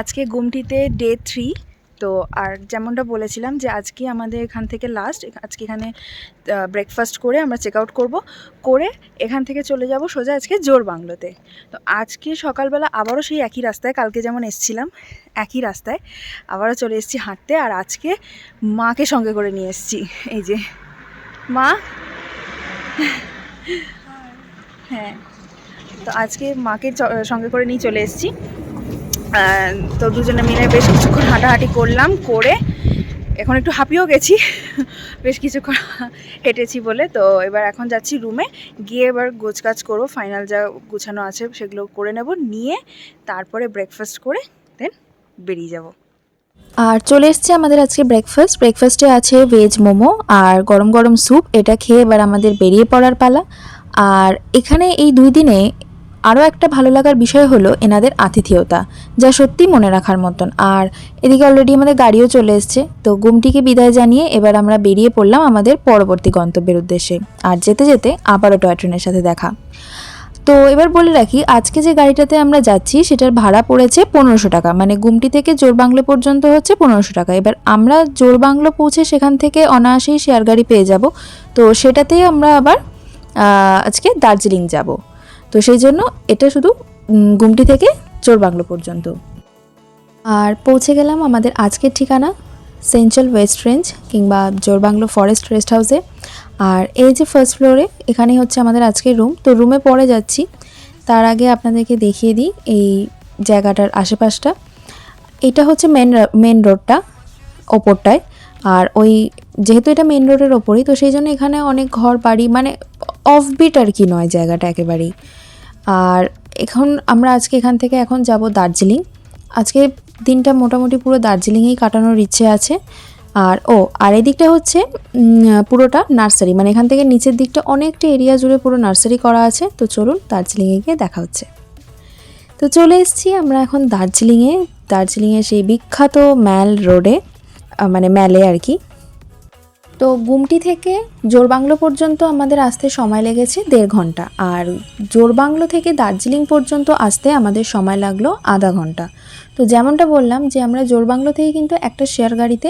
আজকে গুমটিতে day three তো আর যেমনটা বলেছিলাম যে আজকে আমাদের এখান থেকে লাস্ট আজকে এখানে ব্রেকফাস্ট করে আমরা চেক আউট করব। করে এখান থেকে চলে যাব সোজা আজকে জোর বাংলোতে। তো আজকে সকালবেলা আবারও সেই একই রাস্তায় কালকে যেমন এসছিলাম একই রাস্তায় আবারও চলে এসেছি হাঁটতে আর আজকে মাকে সঙ্গে করে নিয়ে এসেছি। এই যে মা? হ্যাঁ তো আজকে মাকে সঙ্গে করে নিয়ে চলে এসেছি। তো দুজনে মিলে বেশ কিছুক্ষণ হাঁটাহাঁটি করলাম, করে এখন একটু হাঁপিয়েও গেছি। বেশ কিছুক্ষণ হেঁটেছি বলে। তো এবার এখন যাচ্ছি রুমে গিয়ে এবার গোছকাজ করব ফাইনাল যা গুছানো আছে সেগুলো করে নেব, নিয়ে তারপরে ব্রেকফাস্ট করে দেন বেরিয়ে যাব। আর চলে এসছে আমাদের আজকে ব্রেকফাস্ট ব্রেকফাস্টে আছে ভেজ মোমো আর গরম গরম স্যুপ এটা খেয়ে এবার আমাদের বেরিয়ে পড়ার পালা। আর এখানে এই দুই দিনে আরও একটা ভালো লাগার বিষয় হলো এনাদের আতিথেয়তা, যা সত্যি মনে রাখার মতন। আর এদিকে অলরেডি আমাদের গাড়িও চলে এসছে, তো গুমটিকে বিদায় জানিয়ে এবার আমরা বেরিয়ে পড়লাম আমাদের পরবর্তী গন্তব্যের উদ্দেশ্যে। আর যেতে যেতে আবারও টয় ট্রেনের সাথে দেখা। তো এবার বলে রাখি, আজকে যে গাড়িটাতে আমরা যাচ্ছি, সেটার ভাড়া পড়েছে পনেরোশো টাকা। মানে গুমটি থেকে জোরবাংলো পর্যন্ত হচ্ছে পনেরোশো টাকা। এবার আমরা জোরবাংলো পৌঁছে সেখান থেকে অনায়াসেই শেয়ার গাড়ি পেয়ে যাব। তো সেটাতেই আমরা আবার আজকে দার্জিলিং যাব। তো সেই জন্য এটা শুধু গুমটি থেকে জোরবাংলো পর্যন্ত। আর পৌঁছে গেলাম আমাদের আজকের ঠিকানা, সেন্ট্রাল ওয়েস্ট রেঞ্জ কিংবা জোরবাংলো ফরেস্ট রেস্ট হাউসে। আর এই যে ফার্স্ট ফ্লোরে, এখানেই হচ্ছে আমাদের আজকের রুম। তো রুমে পরে যাচ্ছি। তার আগে আপনাদেরকে দেখিয়ে দিই এই জায়গাটার আশেপাশটা। এটা হচ্ছে মেন মেন রোডটা ওপরটায়। আর ওই, যেহেতু এটা মেন রোডের ওপরই, তো সেই জন্য এখানে অনেক ঘর বাড়ি মানে অফবিট আর কি নয় জায়গাটা একেবারেই। আর এখন আমরা আজকে এখান থেকে এখন যাব দার্জিলিং। আজকে দিনটা মোটামুটি পুরো দার্জিলিংয়েই কাটানোর ইচ্ছে আছে। আর, ও, আর এই দিকটা হচ্ছে পুরোটা নার্সারি। মানে এখান থেকে নিচের দিকটা অনেকটা এরিয়া জুড়ে পুরো নার্সারি করা আছে। তো চলুন দার্জিলিংয়ে গিয়ে দেখা হচ্ছে। তো চলে এসেছি আমরা এখন দার্জিলিংয়ে। দার্জিলিংয়ে সেই বিখ্যাত ম্যাল রোডে মানে ম্যালে আর কি। তো গুমটি থেকে জোরবাংলো পর্যন্ত আমাদের আসতে সময় লেগেছে দেড় ঘণ্টা। আর জোরবাংলো থেকে দার্জিলিং পর্যন্ত আসতে আমাদের সময় লাগল আধা ঘণ্টা। তো যেমনটা বললাম যে আমরা জোরবাংলো থেকে কিন্তু একটা শেয়ার গাড়িতে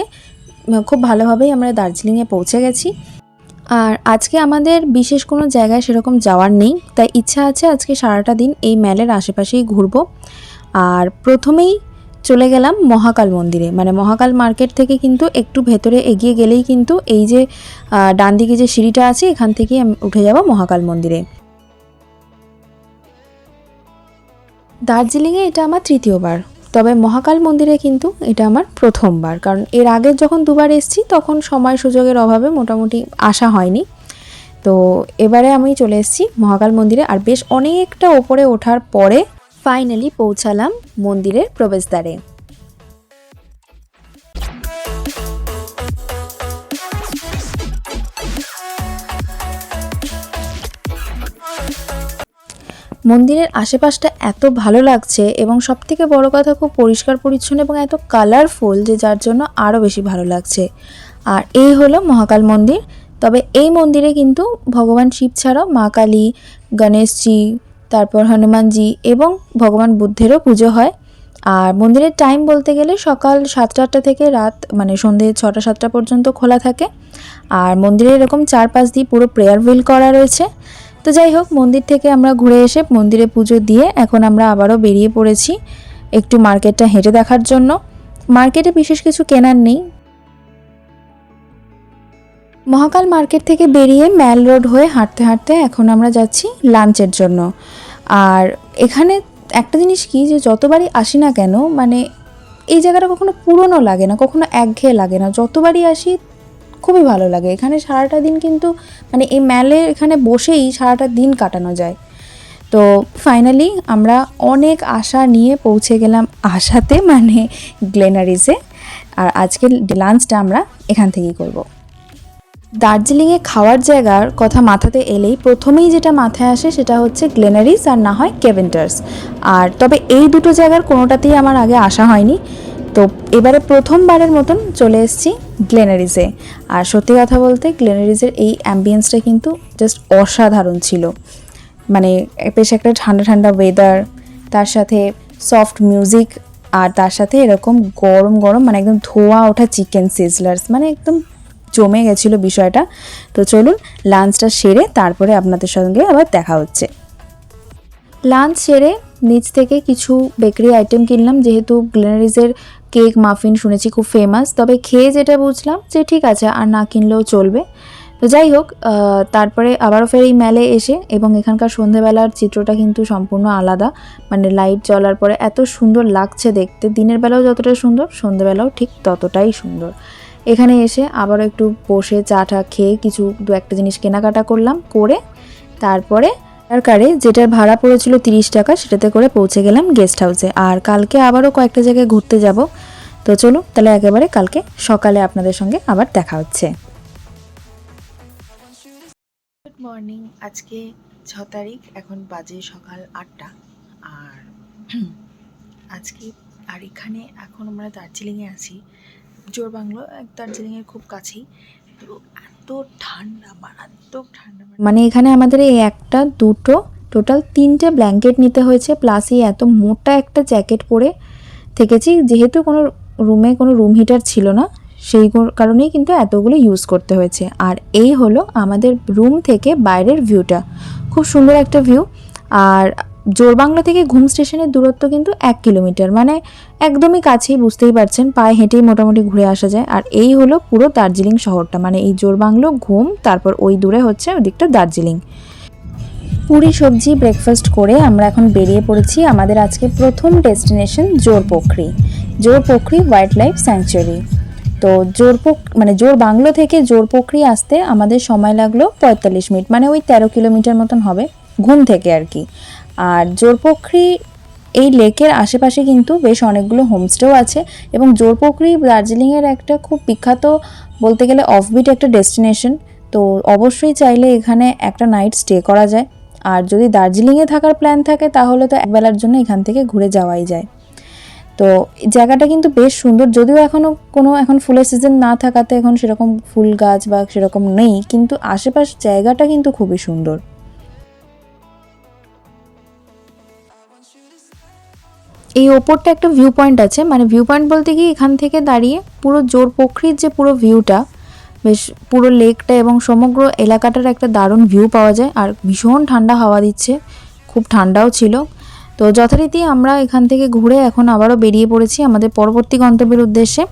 খুব ভালোভাবেই আমরা দার্জিলিংয়ে পৌঁছে গেছি। আর আজকে আমাদের বিশেষ কোনো জায়গায় সেরকম যাওয়ার নেই। তাই ইচ্ছা আছে আজকে সারাটা দিন এই ম্যালের আশেপাশেই ঘুরবো। আর প্রথমেই চলে গেলাম মহাকাল মন্দিরে। মানে মহাকাল মার্কেট থেকে কিন্তু একটু ভেতরে এগিয়ে গেলেই কিন্তু এই যে ডান দিকে যে সিঁড়িটা আছে, এখান থেকেই আমি উঠে যাব মহাকাল মন্দিরে। দার্জিলিংয়ে এটা আমার তৃতীয়বার। তবে মহাকাল মন্দিরে কিন্তু এটা আমার প্রথমবার। কারণ এর আগে যখন দুবার এসেছি, তখন সময় সুযোগের অভাবে মোটামুটি আসা হয়নি। তো এবারে আমি চলে এসেছি মহাকাল মন্দিরে। আর বেশ অনেকটা ওপরে ওঠার পরে ফাইনালি পৌঁছালাম মন্দিরের প্রবেশদ্বারে। মন্দিরের আশেপাশটা এত ভালো লাগছে এবং সব থেকে বড় কথা খুব পরিষ্কার, পরিচ্ছন্ন এবং এত কালারফুল যে যার জন্য আরও বেশি ভালো লাগছে। আর এই হলো মহাকাল মন্দির। তবে এই মন্দিরে কিন্তু ভগবান শিব ছাড়াও মা কালী, গণেশজি তারপর হনুমানজি এবং ভগবান বুদ্ধেরও পুজো হয়। আর মন্দিরের টাইম বলতে গেলে সকাল সাতটা আটটা থেকে রাত মানে সন্ধে ছটা সাতটা পর্যন্ত খোলা থাকে। আর মন্দিরে এরকম চারপাশ দিয়ে পুরো প্রেয়ার হুইল করা রয়েছে। তো যাই হোক, মন্দির থেকে আমরা ঘুরে এসে মন্দিরে পুজো দিয়ে এখন আমরা আবারও বেরিয়ে পড়েছি একটু মার্কেটটা হেঁটে দেখার জন্য। মার্কেটে বিশেষ কিছু কেনার নেই মহাকাল মার্কেট থেকে বেরিয়ে ম্যাল রোড হয়ে হাঁটতে হাঁটতে এখন আমরা যাচ্ছি লাঞ্চের জন্য। আর এখানে একটা জিনিস কি যে যতবারই আসি না কেন মানে এই জায়গাটা কখনো পুরনো লাগে না, কখনো একঘেয়ে লাগে না। যতবারই আসি খুবই ভালো লাগে। এখানে সারাটা দিন কিন্তু মানে এই ম্যালে এখানে বসেই সারাটা দিন কাটানো যায়। তো ফাইনালি আমরা অনেক আশা নিয়ে পৌঁছে গেলাম আশাতে মানে গ্লেনারিসে আর আজকের লাঞ্চটা আমরা এখান থেকেই করব। দার্জিলিংয়ে খাওয়ার জায়গার কথা মাথাতে এলেই প্রথমেই যেটা মাথায় আসে সেটা হচ্ছে গ্লেনারিস আর না হয় কেভেন্টার্স। আর তবে এই দুটো জায়গার কোনোটাতেই আমার আগে আসা হয়নি। তো এবারে প্রথমবারের মতন চলে এসেছি গ্লেনারিসে আর সত্যি কথা বলতে গ্লেনারিজের এই অ্যাম্বিয়েন্সটা কিন্তু জাস্ট অসাধারণ ছিল। মানে বেশ একটা ঠান্ডা ঠান্ডা ওয়েদার তার সাথে সফট মিউজিক আর তার সাথে এরকম গরম গরম মানে একদম ধোয়া ওঠা চিকেন সিজলার্স মানে একদম জমে গেছিল বিষয়টা। তো চলুন লাঞ্চটা সেরে তারপরে আপনাদের সঙ্গে আবার দেখা হচ্ছে। লাঞ্চ সেরে নিচ থেকে কিছু বেকারি আইটেম কিনলাম, যেহেতু গ্লেনারিজের কেক মাফিন শুনেছি খুব ফেমাস তবে খেয়ে যেটা বুঝলাম যে ঠিক আছে, আর না কিনলেও চলবে। তো যাই হোক তারপরে আবারও ফের এই মেলে এসে এবং এখানকার সন্ধেবেলার চিত্রটা কিন্তু সম্পূর্ণ আলাদা। মানে লাইট জ্বলার পরে এত সুন্দর লাগছে দেখতে। দিনের বেলাও যতটা সুন্দর, সন্ধেবেলাও ঠিক ততটাই সুন্দর। এখানে এসে আবারও একটু বসে চা টা খেয়ে কিছু দু একটা জিনিস কেনাকাটা করলাম, করে তারপরে তার কারে যেটার ভাড়া পড়েছিল তিরিশ টাকা সেটাতে করে পৌঁছে গেলাম গেস্ট হাউসে আর কালকে আবারও কয়েকটা জায়গায় ঘুরতে যাব। তো চলুন তাহলে একেবারে কালকে সকালে আপনাদের সঙ্গে আবার দেখা হচ্ছে। গুড মর্নিং আজকে ছ তারিখ, এখন বাজে সকাল আটটা। আর আজকে, আর এখানে এখন আমরা দার্জিলিংয়ে আছি। জোর বাংলো দার্জিলিংয়ের খুব কাছেই। তো এত ঠান্ডা মারাত্মক ঠান্ডা মানে এখানে আমাদের এই একটা, দুটো, টোটাল তিনটে ব্ল্যাঙ্কেট নিতে হয়েছে, প্লাস এই এত মোটা একটা জ্যাকেট পরে থেকেছি, যেহেতু কোনো রুমে কোনো রুম হিটার ছিল না, সেই কারণেই কিন্তু এতগুলো ইউজ করতে হয়েছে। আর এই হলো আমাদের রুম থেকে বাইরের ভিউটা। খুব সুন্দর একটা ভিউ। আর জোরবাংলা থেকে ঘুম স্টেশনের দূরত্ব কিন্তু এক কিলোমিটার। মানে একদমই কাছেই, বুঝতেই পারছেন, পায়ে হেঁটেই মোটামুটি ঘুরে আসা যায়। আর এই হলো পুরো দার্জিলিং শহরটা। মানে এই জোরবাংলো, ঘুম, তারপর ওই দূরে হচ্ছে ওদিকটা দার্জিলিং। পুরি সবজি ব্রেকফাস্ট করে আমরা এখন বেরিয়ে পড়েছি আমাদের আজকে প্রথম destination Jorpokhri. Jorpokhri wildlife sanctuary তো জোরপোক মানে জোর বাংলো থেকে জোরপোখরি আসতে আমাদের সময় লাগল পঁয়তাল্লিশ মিনিট। মানে ওই তেরো কিলোমিটার মতন হবে, ঘুম থেকে আর কি। আর জোরপোখরি এই লেকের আশেপাশে কিন্তু বেশ অনেকগুলো হোমস্টেও আছে এবং জোরপোখরি দার্জিলিংয়ের একটা খুব বিখ্যাত বলতে গেলে অফবিট একটা ডেস্টিনেশন তো অবশ্যই চাইলে এখানে একটা নাইট স্টে করা যায়। আর যদি দার্জিলিংয়ে থাকার প্ল্যান থাকে, তাহলে তো একবেলার জন্য এখান থেকে ঘুরে যাওয়াই যায়। তো জায়গাটা কিন্তু বেশ সুন্দর। যদিও এখনও কোনো এখন ফুলের সিজন না থাকাতে এখন সেরকম ফুল গাছ বা সেরকম নেই, কিন্তু আশেপাশ জায়গাটা কিন্তু খুবই সুন্দর। এই ওপরটা একটা ভিউ পয়েন্ট আছে। মানে ভিউ পয়েন্ট বলতে কি, এখান থেকে দাঁড়িয়ে পুরো জোর পোখরির যে পুরো ভিউটা বেশ পুরো লেকটা এবং সমগ্র এলাকাটার একটা দারুণ ভিউ পাওয়া যায়। আর ভীষণ ঠান্ডা হাওয়া দিচ্ছে, খুব ঠান্ডাও ছিল। তো যথারীতি আমরা এখান থেকে ঘুরে এখন আবারও বেরিয়ে পড়েছি আমাদের পরবর্তী গন্তব্যের উদ্দেশ্যে,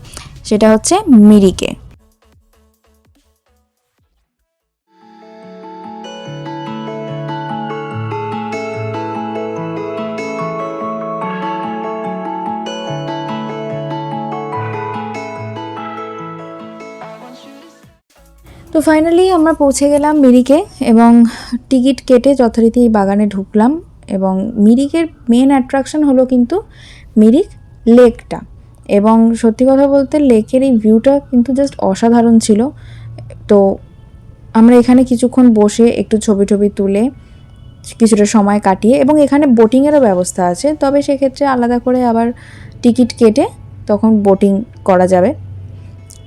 সেটা হচ্ছে মিরিকে। তো ফাইনালি আমরা পৌঁছে গেলাম মিরিকে এবং টিকিট কেটে যথারীতি বাগানে ঢুকলাম এবং মিরিকের মেন অ্যাট্রাকশন হলো কিন্তু মিরিক লেকটা এবং সত্যি কথা বলতে লেকের এই ভিউটা কিন্তু জাস্ট অসাধারণ ছিল। তো আমরা এখানে কিছুক্ষণ বসে একটু ছবি টবি তুলে কিছুটা সময় কাটিয়ে এবং এখানে বোটিংয়েরও ব্যবস্থা আছে। তবে সেক্ষেত্রে আলাদা করে আবার টিকিট কেটে তখন বোটিং করা যাবে।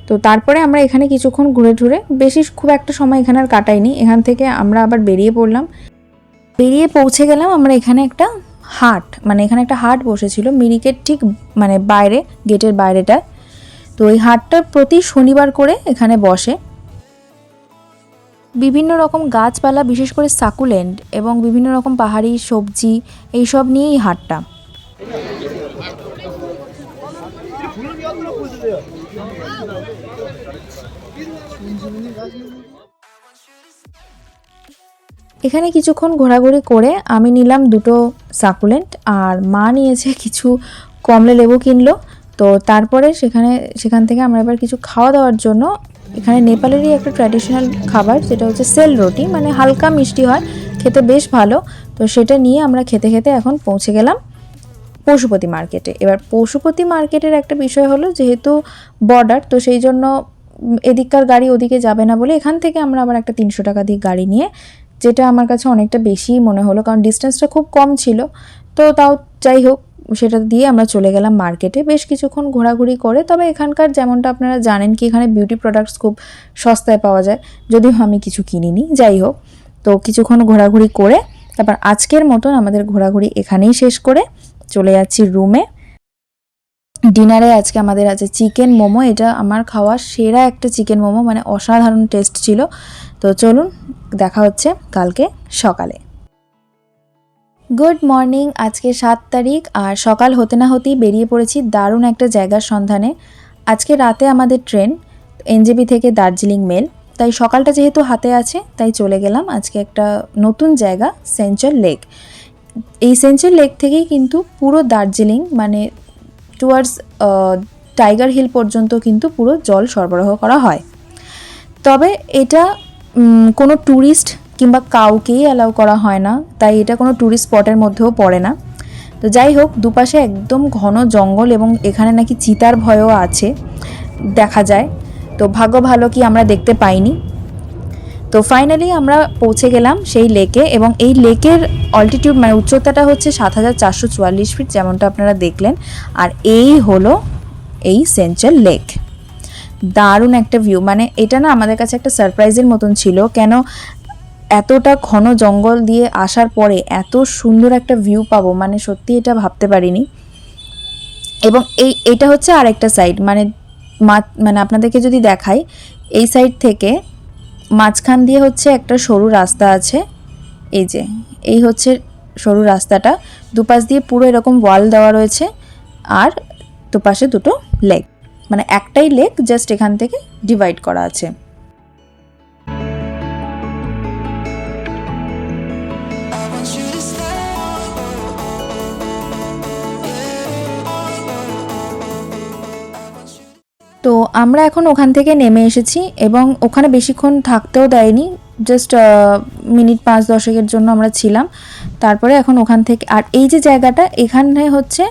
তো তারপরে আমরা এখানে কিছুক্ষণ ঘুরে ঘুরে বেশি খুব একটা সময় এখানে আর কাটাইনি। এখান থেকে আমরা আবার বেরিয়ে পড়লাম। বেরিয়ে পৌঁছে গেলাম আমরা এখানে একটা হাট মানে এখানে একটা হাট বসেছিল, মিরিকের ঠিক মানে বাইরে, গেটের বাইরেটা। তো এই হাটটা প্রতি শনিবার করে এখানে বসে। বিভিন্ন রকম গাছপালা, বিশেষ করে সাকুলেন্ট এবং বিভিন্ন রকম পাহাড়ি সবজি, এইসব নিয়েই হাটটা। এখানে কিছুক্ষণ ঘোরাঘুরি করে আমি নিলাম দুটো সাকুলেন্ট, আর মা নিয়েছে কিছু কমলা লেবু কিনলো। তো তারপরে সেখানে, সেখান থেকে আমরা এবার কিছু খাওয়া দাওয়ার জন্য, এখানে নেপালেরই একটা ট্র্যাডিশনাল খাবার যেটা হচ্ছে সেল রুটি মানে হালকা মিষ্টি হয়, খেতে বেশ ভালো। তো সেটা নিয়ে আমরা খেতে খেতে এখন পৌঁছে গেলাম পশুপতি মার্কেটে। এবার পশুপতি মার্কেটের একটা বিষয় হলো, যেহেতু বর্ডার তো সেই জন্য এদিককার গাড়ি ওদিকে যাবে না বলে এখান থেকে আমরা আবার একটা তিনশো টাকা দিয়ে গাড়ি নিয়ে যেটা আমার কাছে অনেকটা বেশিই মনে হলো, কারণ ডিস্টেন্সটা খুব কম ছিল। তো তাও যাই হোক, সেটা দিয়ে আমরা চলে গেলাম মার্কেটে বেশ কিছুক্ষণ ঘোরাঘুরি করে, তবে এখানকার যেমনটা আপনারা জানেন কি, এখানে বিউটি প্রোডাক্টস খুব সস্তায় পাওয়া যায়। যদিও আমি কিছু কিনিনি, যাই হোক। তো কিছুক্ষণ ঘোরাঘুরি করে, তারপর আজকের মতন আমাদের ঘোরাঘুরি এখানেই শেষ করে চলে যাচ্ছি রুমে ডিনারে আজকে আমাদের আছে চিকেন মোমো, এটা আমার খাওয়া সেরা একটা চিকেন মোমো মানে অসাধারণ টেস্ট ছিল। তো চলুন, দেখা হচ্ছে কালকে সকালে। গুড মর্নিং আজকে সাত তারিখ, আর সকাল হতে না হতেই বেরিয়ে পড়েছি দারুণ একটা জায়গার সন্ধানে। আজকে রাতে আমাদের ট্রেন, এনজেপি থেকে দার্জিলিং মেল। তাই সকালটা যেহেতু হাতে আছে, তাই চলে গেলাম আজকে একটা নতুন জায়গা সেঞ্চর লেক এই সেঞ্চর লেক থেকেই কিন্তু পুরো দার্জিলিং মানে টুয়ার্ডস টাইগার হিল পর্যন্ত কিন্তু পুরো জল সরবরাহ করা হয়। তবে এটা কোনো ট্যুরিস্ট কিংবা কাউকেই অ্যালাউ করা হয় না, তাই এটা কোনো ট্যুরিস্ট স্পটের মধ্যেও পড়ে না। তো যাই হোক, দুপাশে একদম ঘন জঙ্গল এবং এখানে নাকি চিতার ভয়ও আছে, দেখা যায়। তো ভাগ্য ভালো কি আমরা দেখতে পাইনি। তো ফাইনালি আমরা পৌঁছে গেলাম সেই লেকে এবং এই লেকের অল্টিটিউড মানে উচ্চতাটা হচ্ছে সাত হাজার চারশো চুয়াল্লিশ ফিট যেমনটা আপনারা দেখলেন। আর এই হলো এই সেঞ্চুয়াল লেক দারুণ একটা ভিউ মানে এটা না আমাদের কাছে একটা সারপ্রাইজের মতন ছিল। কেন এতটা ঘন জঙ্গল দিয়ে আসার পরে এত সুন্দর একটা ভিউ পাবো মানে সত্যি এটা ভাবতে পারিনি। এবং এই, এটা হচ্ছে আরেকটা সাইড মানে মানে আপনাদেরকে যদি দেখাই, এই সাইড থেকে মাঝখান দিয়ে হচ্ছে একটা সরু রাস্তা আছে। এই যে, এই হচ্ছে সরু রাস্তাটা। দুপাশ দিয়ে পুরো এরকম ওয়াল দেওয়া রয়েছে। আর দুপাশে দুটো লেক মানে একটাই লেক জাস্ট এখান থেকে ডিভাইড করা আছে। তো আমরা এখন ওখান থেকে নেমে এসেছি এবং ওখানে বেশিক্ষণ থাকতেও দেয়নি জাস্ট মিনিট পাঁচ দশকের জন্য আমরা ছিলাম। তারপরে এখন ওখান থেকে, আর এই যে জায়গাটা, এখানে হচ্ছে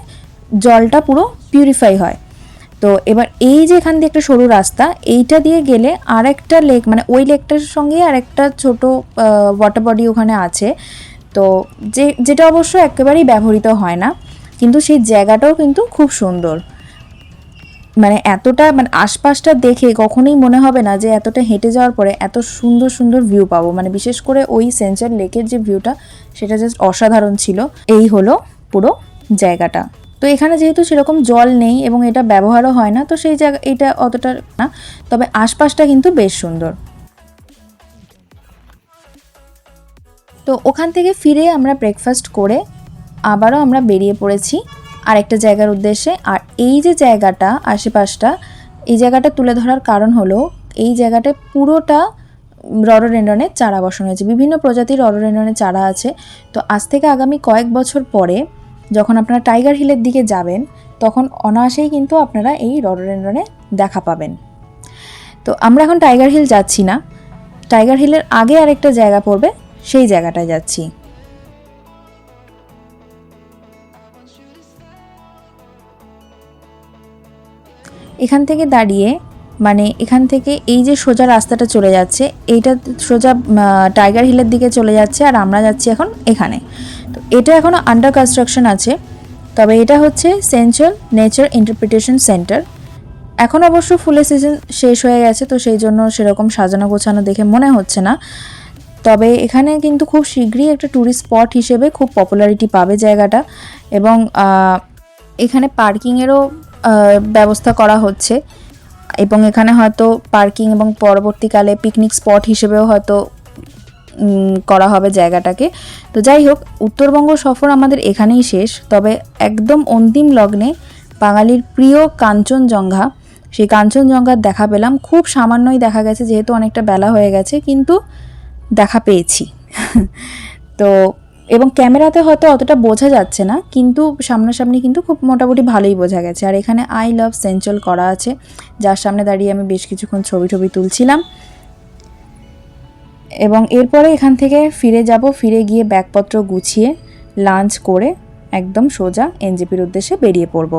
জলটা পুরো পিউরিফাই হয়। তো এবার এই যে এখান দিয়ে একটা সরু রাস্তা, এইটা দিয়ে গেলে আর একটা লেক মানে ওই লেকটার সঙ্গে আর একটা ছোট ওয়াটার বডি ওখানে আছে। তো যে, যেটা অবশ্য একেবারেই ব্যবহৃত হয় না, কিন্তু সেই জায়গাটাও কিন্তু খুব সুন্দর। মানে এতটা মানে আশপাশটা দেখে কখনোই মনে হবে না যে এতটা হেঁটে যাওয়ার পরে এত সুন্দর সুন্দর ভিউ পাবো। মানে বিশেষ করে ওই সেঞ্চার লেকের যে ভিউটা সেটা জাস্ট অসাধারণ ছিল। এই হলো পুরো জায়গাটা। তো এখানে যেহেতু সেরকম জল নেই এবং এটা ব্যবহারও হয় না, তো সেই জায়গা, এটা অতটা না, তবে আশপাশটা কিন্তু বেশ সুন্দর। তো ওখান থেকে ফিরে আমরা ব্রেকফাস্ট করে আবারও আমরা বেরিয়ে পড়েছি আরেকটা জায়গার উদ্দেশ্যে। আর এই যে জায়গাটা, আশেপাশটা, এই জায়গাটা তুলে ধরার কারণ হলো এই জায়গাটা পুরোটা রডোডেন্ডনের চারা বসানো হয়েছে। বিভিন্ন প্রজাতির রডোডেন্ডনের চারা আছে। তো আজ থেকে আগামী কয়েক বছর পরে যখন আপনারা টাইগার হিলের দিকে যাবেন, তখন অনায়াসেই কিন্তু আপনারা এই রডোডেন্ডনে দেখা পাবেন। তো আমরা এখন টাইগার হিল যাচ্ছি না। টাইগার হিলের আগে আরেকটা জায়গা পড়বে, সেই জায়গাটায় যাচ্ছি। এখান থেকে দাঁড়িয়ে মানে এখান থেকে এই যে সোজা রাস্তাটা চলে যাচ্ছে, এইটা সোজা টাইগার হিলের দিকে চলে যাচ্ছে, আর আমরা যাচ্ছি এখন এখানে। তো এটা এখনও আন্ডার কনস্ট্রাকশন আছে, তবে এটা হচ্ছে সেন্ট্রাল নেচার ইন্টারপ্রিটেশন সেন্টার এখন অবশ্য ফুলের সিজন শেষ হয়ে গেছে, তো সেই জন্য সেরকম সাজানো গোছানো দেখে মনে হচ্ছে না। তবে এখানে কিন্তু খুব শীঘ্রই একটা ট্যুরিস্ট স্পট হিসেবে খুব পপুলারিটি পাবে জায়গাটা এবং এখানে পার্কিংয়েরও ব্যবস্থা করা হচ্ছে। এবং এখানে হয়তো পার্কিং এবং পরবর্তীকালে পিকনিক স্পট হিসেবেও হয়তো করা হবে জায়গাটাকে। তো যাই হোক, উত্তরবঙ্গ সফর আমাদের এখানেই শেষ। তবে একদম অন্তিম লগ্নে বাঙালির প্রিয় কাঞ্চনজঙ্ঘা, সেই কাঞ্চনজঙ্ঘার দেখা পেলাম। খুব সামান্যই দেখা গেছে, যেহেতু অনেকটা বেলা হয়ে গেছে, কিন্তু দেখা পেয়েছি। তো, এবং ক্যামেরাতে হয়তো অতটা বোঝা যাচ্ছে না, কিন্তু সামনাসামনি কিন্তু খুব মোটামুটি ভালোই বোঝা গেছে। আর এখানে আই লাভ সেঞ্চুয়াল করা আছে, যার সামনে দাঁড়িয়ে আমি বেশ কিছুক্ষণ ছবি টবি তুলছিলাম। এবং এরপরে এখান থেকে ফিরে যাব, ফিরে গিয়ে ব্যাগপত্র গুছিয়ে লাঞ্চ করে একদম সোজা এনজেপির উদ্দেশ্যে বেরিয়ে পড়ব।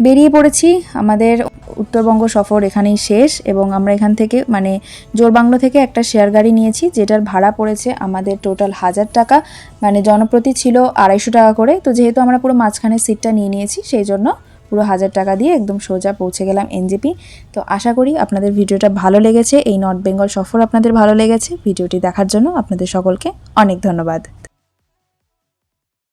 বেরিয়ে পড়েছি, আমাদের উত্তরবঙ্গ সফর এখানেই শেষ এবং আমরা এখান থেকে মানে জোরবাংলো থেকে একটা শেয়ার গাড়ি নিয়েছি, যেটার ভাড়া পড়েছে আমাদের টোটাল হাজার টাকা মানে জনপ্রতি ছিল আড়াইশো টাকা করে। তো যেহেতু আমরা পুরো মাঝখানে সিটটা নিয়ে নিয়েছি, সেই জন্য পুরো হাজার টাকা দিয়ে একদম সোজা পৌঁছে গেলাম এনজেপি। তো আশা করি আপনাদের ভিডিওটা ভালো লেগেছে। এই নর্থ বেঙ্গল সফর আপনাদের ভালো লেগেছে। ভিডিওটি দেখার জন্য আপনাদের সকলকে অনেক ধন্যবাদ।